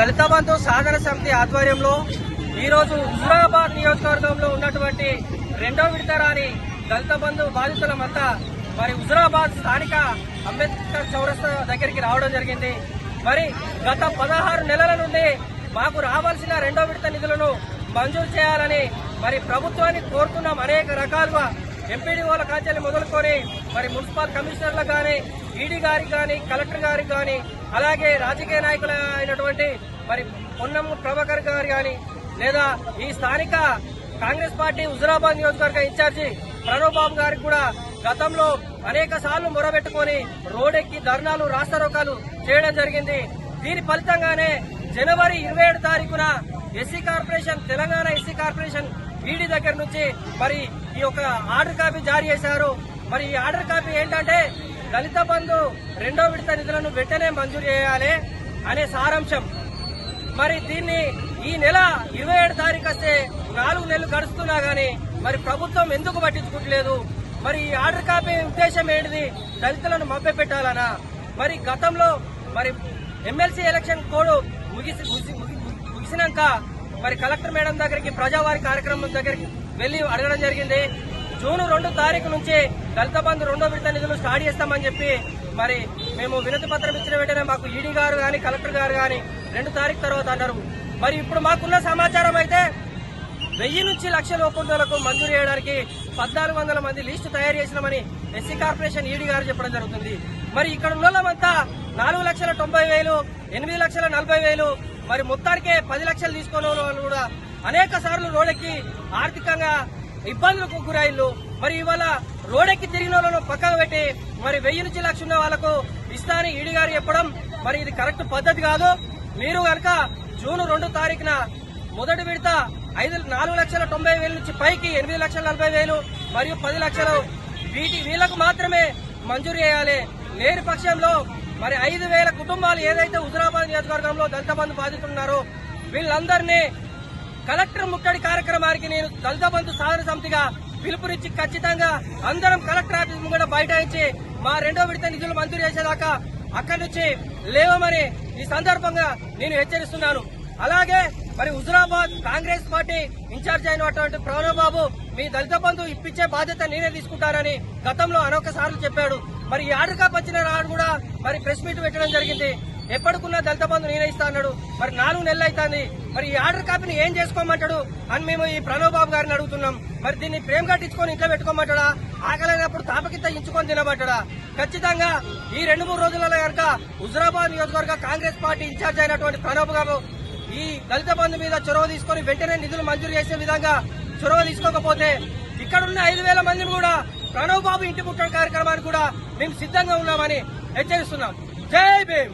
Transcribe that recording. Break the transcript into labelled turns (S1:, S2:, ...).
S1: దళిత బంధు సాధన సమితి ఆధ్వర్యంలో ఈరోజు హుజురాబాద్ నియోజకవర్గంలో ఉన్నటువంటి రెండో విడత రాని దళిత బంధు బాధితులమంతా మరి హుజురాబాద్ స్థానిక అంబేద్కర్ చౌరస్తా దగ్గరికి రావడం జరిగింది. మరి గత పదహారు నెలల నుండి మాకు రావాల్సిన రెండో విడత నిధులను మంజూరు చేయాలని మరి ప్రభుత్వాన్ని కోరుతున్నాం. అనేక రకాలుగా ఎంపీడీఓల కాంచెలు మొదలుకొని మరి మున్సిపల్ కమిషనర్లకు కానీ ఈడీ గారికి కానీ కలెక్టర్ గారికి కానీ అలాగే రాజకీయ నాయకులు అయినటువంటి మరి పొన్నం ప్రభాకర్ గారు కానీ లేదా ఈ స్థానిక కాంగ్రెస్ పార్టీ హుజురాబాద్ నియోజకవర్గ ఇన్ఛార్జి ప్రణవ్ బాబు గారికి కూడా గతంలో అనేక సార్లు మొరబెట్టుకొని రోడ్డెక్కి ధర్నాలు రాస్తారోకాలు చేయడం జరిగింది. దీని ఫలితంగానే జనవరి ఇరవై ఏడు తారీఖున SC corporation Telangana SC corporation ED దగ్గర నుంచి మరి ఈ యొక్క ఆర్డర్ కాపీ జారీ చేశారు. మరి ఈ ఆర్డర్ కాపీ ఏంటంటే దళిత బంధు రెండో విడత నిధులను వెంటనే మంజూరు చేయాలి అనే సారాంశం. మరి దీన్ని ఈ నెల ఇరవై ఏడు తారీఖు వస్తే నాలుగు నెలలు గడుస్తున్నా గానీ మరి ప్రభుత్వం ఎందుకు పట్టించుకోవట్లేదు మరి ఈ ఆర్డర్ కాపీ ఉద్దేశం ఏంటిది? దళితులను మభ్య పెట్టాలనా? మరి గతంలో మరి ఎమ్మెల్సీ ఎలక్షన్ కోడ్ ముగిసి ముగిసి- ముగిసినాక మరి కలెక్టర్ మేడం దగ్గరికి ప్రజావారి కార్యక్రమం దగ్గరికి వెళ్ళి అడగడం జరిగింది. జూన్ రెండు తారీఖు నుంచి దళిత బంధు రెండో విడత నిధులు స్టార్ట్ చేస్తామని చెప్పి మరి మేము వినతి పత్రం ఇచ్చిన వెంటనే మాకు ఈడీ గారు కానీ కలెక్టర్ గారు కానీ రెండు తారీఖు తర్వాత అన్నారు. మరి ఇప్పుడు మాకున్న సమాచారం అయితే వెయ్యి నుంచి లక్షల ఒప్పందాలకు మంజూరు చేయడానికి పద్నాలుగు వందల మంది లిస్టు తయారు చేసినామని ఎస్సీ కార్పొరేషన్ ఈడీ గారు చెప్పడం జరుగుతుంది. మరి ఇక్కడ ఉన్న నాలుగు లక్షల తొంభై వేలు ఎనిమిది లక్షల నలభై వేలు మరి మొత్తానికే పది లక్షలు తీసుకునే వాళ్ళు కూడా అనేక సార్లు రోడెక్కి ఆర్థికంగా ఇబ్బందులకు గురైళ్ళు మరి ఇవాళ రోడెక్కి తిరిగిన వాళ్ళను పక్కకు పెట్టి మరి వెయ్యి నుంచి లక్ష ఉన్న వాళ్ళకు ఇస్తానని ఈడీ గారు చెప్పడం మరి ఇది కరెక్ట్ పద్ధతి కాదు. మీరు కనుక జూన్ రెండు తారీఖున మొదటి విడత ఐదు నాలుగు లక్షల తొంభై వేల నుంచి పైకి ఎనిమిది లక్షల నలభై వేలు మరియు పది లక్షలు వీటి వీళ్ళకు మాత్రమే మంజూరు చేయాలి. లేని పక్షంలో మరి ఐదు వేల కుటుంబాలు ఏదైతే హుజరాబాద్ నియోజకవర్గంలో దళిత బంధు బాధితున్నారో వీళ్ళందరినీ కలెక్టర్ ముట్టడి కార్యక్రమానికి నేను దళిత బంధు సాధన సమితిగా పిలుపునిచ్చి ఖచ్చితంగా అందరం కలెక్టర్ ఆఫీస్ ముంగడ బైఠాయించి మా రెండో విడత నిధులు మంజూరు చేసేదాకా అక్కడి నుంచి లేవమని ఈ సందర్భంగా నేను హెచ్చరిస్తున్నాను. అలాగే మరి హుజురాబాద్ కాంగ్రెస్ పార్టీ ఇన్ఛార్జ్ అయినటువంటి ప్రణవ్ బాబు మీ దళిత బంధు ఇప్పించే బాధ్యత నేనే తీసుకుంటానని గతంలో అనేక చెప్పాడు. మరి ఈ ఆర్డర్ కాప్ వచ్చిన నాడు కూడా మరి ప్రెస్ మీట్ పెట్టడం జరిగింది. ఎప్పటికున్న దళిత బంధు నేనే ఇస్తా అన్నాడు. మరి నాలుగు నెలలు అవుతుంది. మరి ఈ ఆర్డర్ కాపీని ఏం చేసుకోమంటాడు? అని మేము ఈ ప్రణవ్ బాబు గారిని అడుగుతున్నాం. మరి దీన్ని ప్రేమ్ కట్టించుకొని ఇంట్లో పెట్టుకోమంటాడా? ఆకలైనప్పుడు తాపకిత ఇంచుకొని తినబట్టడా ఖచ్చితంగా ఈ రెండు మూడు రోజులలో కనుక హుజరాబాద్ నియోజకవర్గ కాంగ్రెస్ పార్టీ ఇన్ఛార్జ్ అయినటువంటి ప్రణవ్ బాబు ఈ దళిత బంధు మీద చొరవ తీసుకొని వెంటనే నిధులు మంజూరు చేసే విధంగా చొరవ తీసుకోకపోతే ఇక్కడ ఉన్న ఐదు వేల మందిని కూడా ప్రణవ్ బాబు ఇంటి ముట్టడి కార్యక్రమానికి కూడా మేము సిద్ధంగా ఉన్నామని హెచ్చరిస్తున్నాం. జై భీమ్!